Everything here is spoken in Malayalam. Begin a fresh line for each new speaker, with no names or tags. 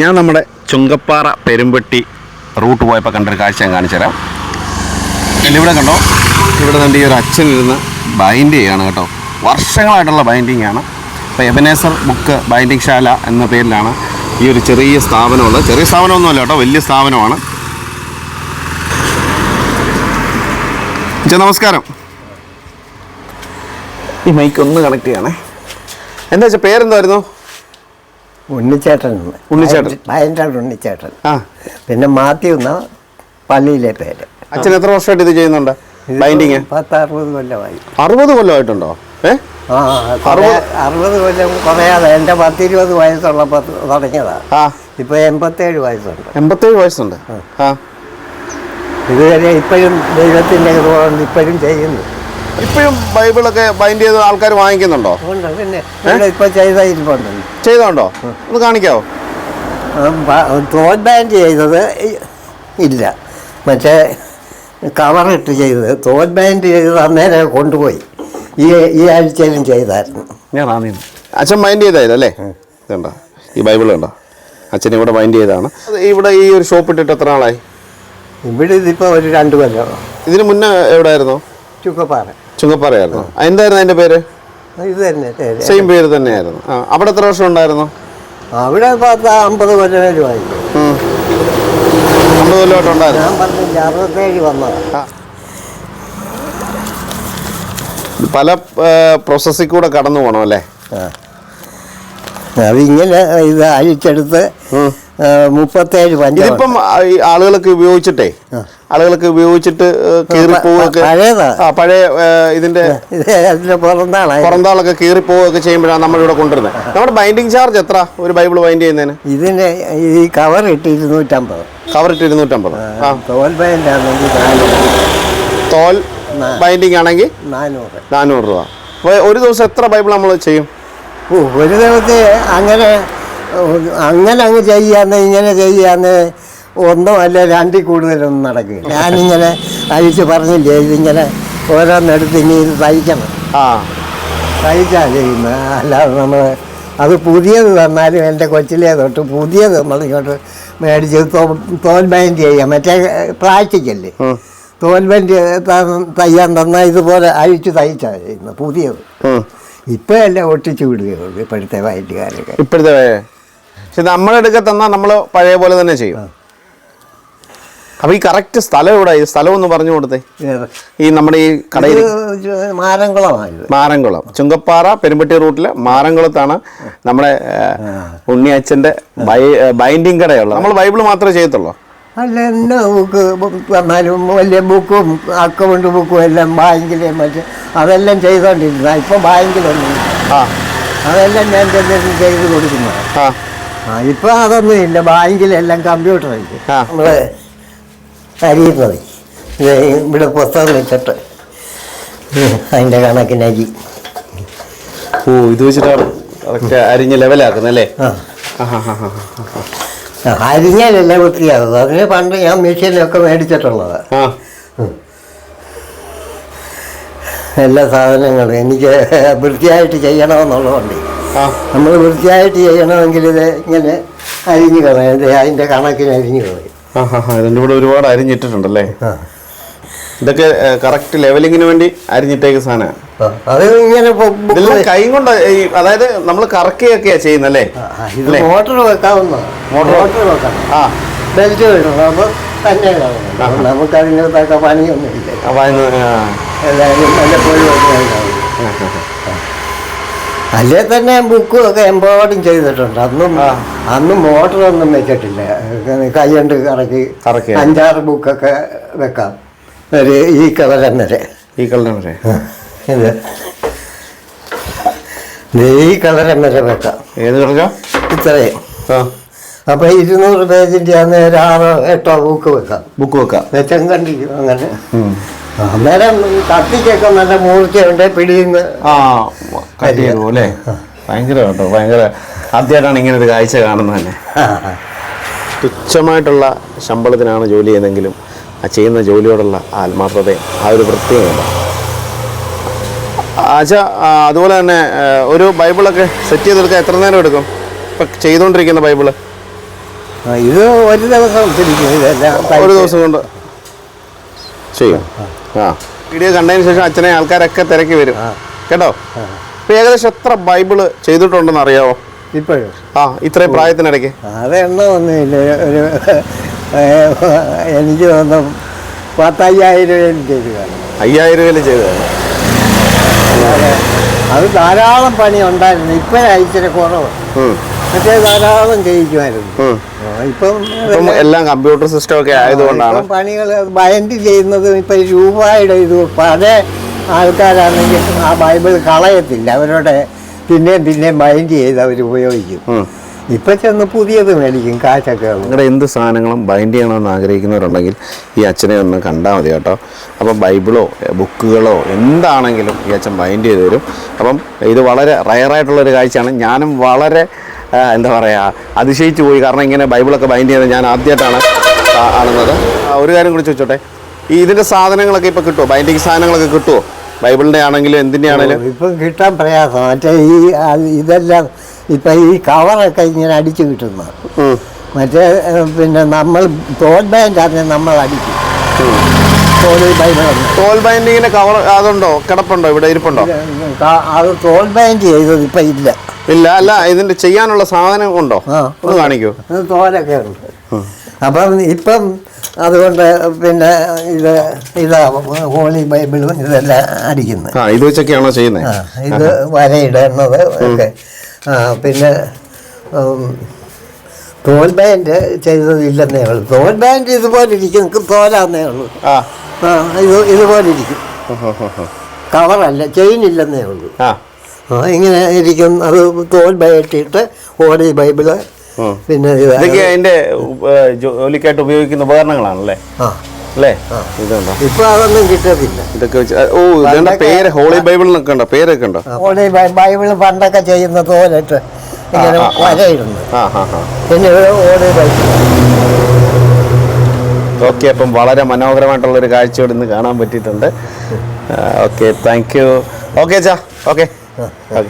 ഞാൻ നമ്മുടെ ചുങ്കപ്പാറ പെരുമ്പട്ടി റൂട്ട് പോയപ്പോൾ കണ്ടൊരു കാഴ്ച ഞാൻ കാണിച്ചു തരാം ഇവിടെ കണ്ടോ? ഇവിടെ നിന്ന് ഈ ഒരു അച്ഛൻ ഇരുന്ന് ബൈൻഡ് ചെയ്യാണ് കേട്ടോ. വർഷങ്ങളായിട്ടുള്ള ബൈൻഡിങ് ആണ്. അപ്പോൾ എബനേസർ ബുക്ക് ബൈൻഡിങ് ശാല എന്ന പേരിലാണ് ഈ ഒരു ചെറിയ സ്ഥാപനമുള്ളത്. ചെറിയ സ്ഥാപനമൊന്നുമല്ല കേട്ടോ വലിയ സ്ഥാപനമാണ്. നമസ്കാരം. ഈ മൈക്ക് ഒന്ന് കണക്ട് ചെയ്യണേ. എന്താ വെച്ചാൽ പേരെന്തായിരുന്നു?
ഉണ്ണിച്ചേട്ടൻ.
ഉണ്ണിച്ചേട്ടൻ.
ഭയങ്കര ഉണ്ണിച്ചേട്ടൻ.
ആ.
പിന്നെ മാത്യു എന്ന പള്ളിയിലെ പേര്.
അച്ഛൻ എത്ര വർഷമായിട്ട് ഇത് ചെയ്യുന്നുണ്ട്? ബൈൻഡിങ്
പത്ത് അറുപത് കൊല്ലമായി.
അറുപത് കൊല്ലമായിട്ടുണ്ടോ? ഏ?
ആ കുറേ അറുപത് കൊല്ലം കുറയാതെ എന്റെ പത്തിരുപത് വയസ്സുള്ളപ്പോൾ തുടങ്ങിയതാ. ഇപ്പൊ എൺപത്തേഴ് വയസ്സുണ്ട്.
എൺപത്തേഴ് വയസ്സുണ്ട്.
ഇതുവരെ ഇപ്പോഴും ദൈവത്തിന്റെ കൊണ്ട് ഇപ്പോഴും ചെയ്യുന്നു.
ഇപ്പോഴും ബൈബിളൊക്കെ ബൈൻഡ് ചെയ്ത് ആൾക്കാർ വാങ്ങിക്കുന്നുണ്ടോ?
പിന്നെ ഇപ്പോൾ ചെയ്ത ഇരിപ്പുണ്ടല്ലോ
ചെയ്തോണ്ടോ? ഒന്ന് കാണിക്കാവോ?
തോൽ ബാൻഡ് ചെയ്തത് ഇല്ല. മറ്റേ കവറിട്ട് ചെയ്തത് തോൽ ബാൻഡ് ചെയ്തത് അന്നേരം കൊണ്ടുപോയി. ഈ ഈ ആഴ്ചയിലും ചെയ്തായിരുന്നു.
ഞാൻ ആ അച്ഛൻ ബൈൻഡ് ചെയ്തായതല്ലേ ഇതുണ്ടോ? ഈ ബൈബിൾ ഉണ്ടോ? അച്ഛൻ ഇവിടെ മൈൻഡ് ചെയ്താണ് അത് ഇവിടെ ഈ ഒരു ഷോപ്പ് ഇട്ടിട്ട് എത്ര നാളായി?
ഇവിടെ ഇതിപ്പോൾ ഒരു രണ്ട് കൊല്ലം.
ഇതിന് മുന്നേ എവിടെ ആയിരുന്നു
ചുക്കപ്പാറ.
ചുങ്കപ്പാറയായിരുന്നു. എന്തായിരുന്നു അതിന്റെ പേര്?
ഇത് തന്നെ.
സെയിം പേര് തന്നെയായിരുന്നു. ആ അവിടെ എത്ര വർഷം ഉണ്ടായിരുന്നു?
അവിടെ പത്ത് അമ്പത് കൊല്ലമായി.
അമ്പത്
ഞാൻ പറഞ്ഞില്ല അറുപത്തേഴ് വന്നതാണ്
പല പ്രോസസ്സിൽ കൂടെ കടന്നു പോകണം അല്ലേ?
അതിങ്ങനെ ഇത് അഴിച്ചെടുത്ത് മുപ്പത്തേഴ്
പഞ്ചിപ്പം ഈ ആളുകളൊക്കെ ഉപയോഗിച്ചിട്ടേ ആളുകളൊക്കെ ഉപയോഗിച്ചിട്ട് കീറിപ്പോവുകയൊക്കെ ആ പഴയ ഇതിന്റെ പുറന്താളൊക്കെ കീറിപ്പോവുകയൊക്കെ ചെയ്യുമ്പോഴാണ് നമ്മൾ ഇവിടെ കൊണ്ടുവരുന്നത്. നമ്മുടെ ബൈൻഡിങ് ചാർജ് എത്ര? ഒരു ബൈബിൾ ബൈൻഡ് ചെയ്യുന്നതിന്?
ഇതിന്റെ ഈ കവർ ഇട്ട് ഇരുന്നൂറ്റമ്പത്.
കവർ ഇട്ട് ഇരുന്നൂറ്റമ്പത്.
തോൽ
ബൈൻഡിങ് ആണെങ്കിൽ
നാനൂറ്.
നാനൂറ്. രൂപ. ഒരു ദിവസം എത്ര ബൈബിൾ നമ്മൾ ചെയ്യും?
ഒരു ദിവസത്തെ അങ്ങനെ അങ്ങനെ അങ്ങ് ചെയ്യാന്ന് ഇങ്ങനെ ചെയ്യാന്ന് ഒന്നോ അല്ല രണ്ടിൽ കൂടുതലൊന്നും നടക്കില്ല. ഞാനിങ്ങനെ അഴിച്ച് പറഞ്ഞില്ലേ ഇതിങ്ങനെ ഓരോന്നെടുത്ത് ഇനി ഇത് തയ്ക്കണം
ആ.
തയ്ച്ചാ ചെയ്യുന്നത് അല്ലാതെ നമ്മൾ അത് പുതിയത് തന്നാലും എന്റെ കൊച്ചിലെ തൊട്ട് പുതിയത് നമ്മൾ ഇങ്ങോട്ട് മേടിച്ച് തോ- തോൽ ബൈൻഡ് ചെയ്യാം. മറ്റേ പ്ലാസ്റ്റിക്കല്ലേ. തോൽ ബൈൻഡ് തയ്യാൻ തന്നാൽ ഇതുപോലെ അഴിച്ച് തയ്ച്ചാ ചെയ്യുന്നത് പുതിയത്.
ഇപ്പം
എല്ലാം ഒട്ടിച്ചു വിടുകയുള്ളൂ ഇപ്പോഴത്തെ വയറ്റുകാരൊക്കെ
ഇപ്പോഴത്തെ പക്ഷെ നമ്മളെടുക്കെ തന്നാൽ നമ്മൾ പഴയ പോലെ തന്നെ ചെയ്യും. അപ്പൊ ഈ കറക്റ്റ് സ്ഥലം എവിടെ? ഈ സ്ഥലം ഒന്ന് പറഞ്ഞു കൊടുത്തേ. ഈ നമ്മുടെ ഈ കടയിൽ
മാരംകുളമാണ്
മാരംകുളം ചുങ്കപ്പാറ പെരുമ്പട്ടി റൂട്ടിലെ മാരംകുളത്താണ് നമ്മുടെ ഉണ്ണിയച്ഛന്റെ ബൈൻഡിങ് കടയുള്ളത്. നമ്മൾ ബൈബിൾ മാത്രമേ ചെയ്യത്തുള്ളൂ.
അല്ല എന്നാ ബുക്ക് വന്നാലും വലിയ ബുക്കും അക്കൗണ്ട് ബുക്കും എല്ലാം ബാങ്കിലെ മറ്റ് അതെല്ലാം ചെയ്തോണ്ടിരുന്ന ഇപ്പം ബാങ്കിലൊന്നും അതെല്ലാം ഞാൻ തന്നെ ചെയ്ത്
ആ.
ഇപ്പം അതൊന്നും ഇല്ല. ബാങ്കിലെല്ലാം കമ്പ്യൂട്ടറായിട്ട്
ആ.
അരിയുന്നത്. ഇവിടെ പുസ്തകം വെച്ചിട്ട്. അതിന്റെ കണക്കിന് അരി.
ഓ ഇത് വെച്ചിട്ടാണ് കറക്റ്റ് അരിഞ്ഞ് ലെവലാക്കുന്നല്ലേ
അരിഞ്ഞാലല്ല വൃത്തിയാകുന്നത്. അതിന് പണ്ട് ഞാൻ മെഷീനിലൊക്കെ മേടിച്ചിട്ടുള്ളത്. എല്ലാ സാധനങ്ങളും എനിക്ക് വൃത്തിയായിട്ട് ചെയ്യണമെന്നുള്ളതുകൊണ്ട്.
ആ.
നമ്മൾ വൃത്തിയായിട്ട് ചെയ്യണമെങ്കിൽ ഇത് ഇങ്ങനെ അരിഞ്ഞു കളയും. അതിന്റെ കണക്കിന് അരിഞ്ഞു കളയും.
ഇതിന്റെ കൂടെ ഒരുപാട് അരിഞ്ഞിട്ടിട്ടുണ്ടല്ലേ? ഇതൊക്കെ കറക്റ്റ് ലെവലിങ്ങിന് വേണ്ടി അരിഞ്ഞിട്ടേക്ക് സാധനമാണ്
അത് ഇങ്ങനെ
കൈ കൊണ്ട് അതായത് നമ്മൾ കറക്കുകയൊക്കെയാ ചെയ്യുന്നല്ലേ?
മോട്ടോർ വെക്കാവുന്ന
മോട്ടോർ
വെക്കണം
ആ.
ബെൽറ്റ് ഇടണം അപ്പോൾ തന്നെ നമുക്ക് അതിനകത്തൊക്കെ പണിയൊന്നുമില്ല. എല്ലാവരും വല്ലപ്പോഴും ഒക്കെ ഉണ്ടാവും അല്ലേ തന്നെ ബുക്കും ഒക്കെ എംബോർഡും ചെയ്തിട്ടുണ്ട്. അന്നും അന്ന് മോട്ടറൊന്നും വെച്ചിട്ടില്ല. കൈ കൊണ്ട് കറക്കി
കറക്കിയ.
അഞ്ചാറ് ബുക്കൊക്കെ വെക്കാം. ഒരു ഈ കളരം വരെ
ഈ കളർ വരെ
ഇത്. ഈ കളരം വരെ വെക്കാം.
ഏത് കളറാ?
ഇത്രയും.
അപ്പൊ
അപ്പോൾ ഇരുന്നൂറ് പേജിന്റെ അന്ന് ഒരു ആറോ എട്ടോ ബുക്ക് വെക്കാം.
ബുക്ക് വെക്കാം.
വെച്ചം കണ്ടിരിക്കും അങ്ങനെ. അന്നേരം കത്തിക്കൊക്കെ നല്ല മൂർച്ചയുണ്ട് പിടിയുന്ന
ആ ചെയ്തു അല്ലേ ഭയങ്കര കേട്ടോ ഭയങ്കര ആദ്യമായിട്ടാണ് ഇങ്ങനെ ഒരു കാഴ്ച കാണുന്നത് തന്നെ. തുച്ഛമായിട്ടുള്ള ശമ്പളത്തിനാണ് ജോലി ചെയ്യുന്നതെങ്കിലും ആ ചെയ്യുന്ന ജോലിയോടുള്ള ആത്മാർത്ഥതയും ആ ഒരു വൃത്തിയും ആച്ചാ അതുപോലെ തന്നെ ഒരു ബൈബിളൊക്കെ സെറ്റ് ചെയ്തെടുക്കാൻ എത്ര നേരം എടുക്കും? ഇപ്പം ചെയ്തുകൊണ്ടിരിക്കുന്ന
ബൈബിൾ. ഇത് ഒരു ദിവസം
ഒരു ദിവസം കൊണ്ട് ചെയ്യും. വീഡിയോ കണ്ടതിന് ശേഷം അച്ഛനെ ആൾക്കാരൊക്കെ തിരക്കി വരും. കേട്ടോ? ഇപ്പൊ ഏകദേശം എത്ര ബൈബിൾ ചെയ്തിട്ടുണ്ടെന്ന് അറിയാവോ
ഇപ്പോഴും?
ആ ഇത്രയും പ്രായത്തിനിടയ്ക്ക്.
അതെണ്ണമൊന്നുമില്ല ഒരു എനിക്ക് തോന്നുന്നു പത്തയ്യായിരം രൂപ ചെയ്ത് കാണും
അയ്യായിരം രൂപയിൽ ചെയ്തതാണ്
അത്. ധാരാളം പണി ഉണ്ടായിരുന്നു. ഇപ്പോഴാണ് ഇച്ചിരി കുറവ്. മറ്റേ ധാരാളം ചെയ്യിക്കുമായിരുന്നു. ഇപ്പം
ഇപ്പം എല്ലാം കമ്പ്യൂട്ടർ സിസ്റ്റം ഒക്കെ ആയതുകൊണ്ടാണ്.
പണികൾ ബൈൻഡ് ചെയ്യുന്നത് ഇപ്പം രൂപയുടെ ഇത് പഴയ ആൾക്കാരാണെങ്കിൽ ആ ബൈബിൾ കളയത്തില്ല. അവരുടെ പിന്നെയും പിന്നെയും ബൈൻഡ് ചെയ്ത് അവർ ഉപയോഗിക്കും. ഇപ്പൊ ചെന്ന് പുതിയത് മേടിക്കും കാശൊക്കെ
നിങ്ങളുടെ എന്ത് സാധനങ്ങളും ബൈൻഡ് ചെയ്യണമെന്ന് ആഗ്രഹിക്കുന്നവരുണ്ടെങ്കിൽ ഈ അച്ഛനെ ഒന്ന് കണ്ടാൽ മതി കേട്ടോ. അപ്പം ബൈബിളോ ബുക്കുകളോ എന്താണെങ്കിലും ഈ അച്ഛൻ ബൈൻഡ് ചെയ്ത് തരും. അപ്പം ഇത് വളരെ റയറായിട്ടുള്ളൊരു കാഴ്ചയാണ്. ഞാനും വളരെ എന്താ പറയുക അതിശയിച്ചു പോയി. കാരണം ഇങ്ങനെ ബൈബിളൊക്കെ ബൈൻഡ് ചെയ്ത് ഞാൻ ആദ്യമായിട്ടാണ് കാണുന്നത് ഒരു കാര്യം കൂടി ചോദിച്ചോട്ടെ. ഈ ഇതിന്റെ സാധനങ്ങളൊക്കെ ഇപ്പോൾ കിട്ടുമോ ബൈൻഡിങ് സാധനങ്ങളൊക്കെ കിട്ടുമോ ബൈബിളിന്റെ ആണെങ്കിലും എന്തിന്റെ ആണെങ്കിലും?
ഇപ്പം കിട്ടാൻ പ്രയാസം. മറ്റേ ഈ ഇതെല്ലാം ഇപ്പം ഈ കവറൊക്കെ ഇങ്ങനെ അടിച്ചു കിട്ടുന്നു. മറ്റേ പിന്നെ നമ്മൾ തോൽ അതിനെ നമ്മൾ അടിക്കും. തോൽ
ബൈൻഡിങ്ങിന്റെ കവർ അതുണ്ടോ? കിടപ്പുണ്ടോ? ഇവിടെ ഇരിപ്പുണ്ടോ?
അത് തോൽ ബാൻഡ് ചെയ്തത് ഇപ്പം ഇല്ല.
ഇല്ല അല്ല ഇതിന്റെ ചെയ്യാനുള്ള സാധനം ഉണ്ടോ? ഒന്ന് കാണിക്കൂ.
തോരൊക്കെ ഉണ്ട്. അപ്പം ഇപ്പം അതുകൊണ്ട് പിന്നെ ഇത് ഇതാ ഹോളി ബൈബിളും ഇതെല്ലാം അടിക്കുന്നത്.
ഇത് വെച്ചൊക്കെയാണോ ചെയ്യുന്നത്
ഇത് വരയിടുന്നത് ഒക്കെ. ആ പിന്നെ തോൽ ബാൻഡ് ചെയ്തതില്ലെന്നേ ഉള്ളൂ. തോൽ ബാൻഡ് ഇതുപോലെ ഇരിക്കും. നിങ്ങൾക്ക് തോലാന്നേ ഉള്ളൂ. ഇത് ഇതുപോലെ ഇരിക്കും. കവറല്ല ചെയിൻ ഇല്ലെന്നേ ഉള്ളൂ. ഇങ്ങനെ ഇരിക്കും. അത് തോൽ ബയറ്റിട്ട് ഓടി
ബൈബിൾ.
പിന്നെ ഇത്
ഇതൊക്കെ അതിന്റെ ജോലിക്കായിട്ട് ഉപയോഗിക്കുന്ന ഉപകരണങ്ങളാണല്ലേ? അല്ലേ?
ഇപ്പൊ അതൊന്നും കിട്ടത്തില്ല.
ഇതൊക്കെ വെച്ച് ഓ ഇതിന്റെ പേര് ഹോളി ബൈബിൾ എന്നൊക്കെ ഉണ്ടോ? പേരൊക്കെ ഉണ്ടോ?
ഹോളി ബൈബിൾ പണ്ടൊക്കെ ചെയ്യുന്ന തോലിട്ട് ഇങ്ങനെ. വരയിടുന്നു. പിന്നെ ഇവിടെ ഹോളി ബൈബിൾ
ഓക്കെ അപ്പം വളരെ മനോഹരമായിട്ടുള്ള ഒരു കാഴ്ച ഇവിടെ ഇന്ന് കാണാൻ പറ്റിയിട്ടുണ്ട്. Okay thank you. ഓക്കെ ചാ ഓക്കെ. ഓക്കെ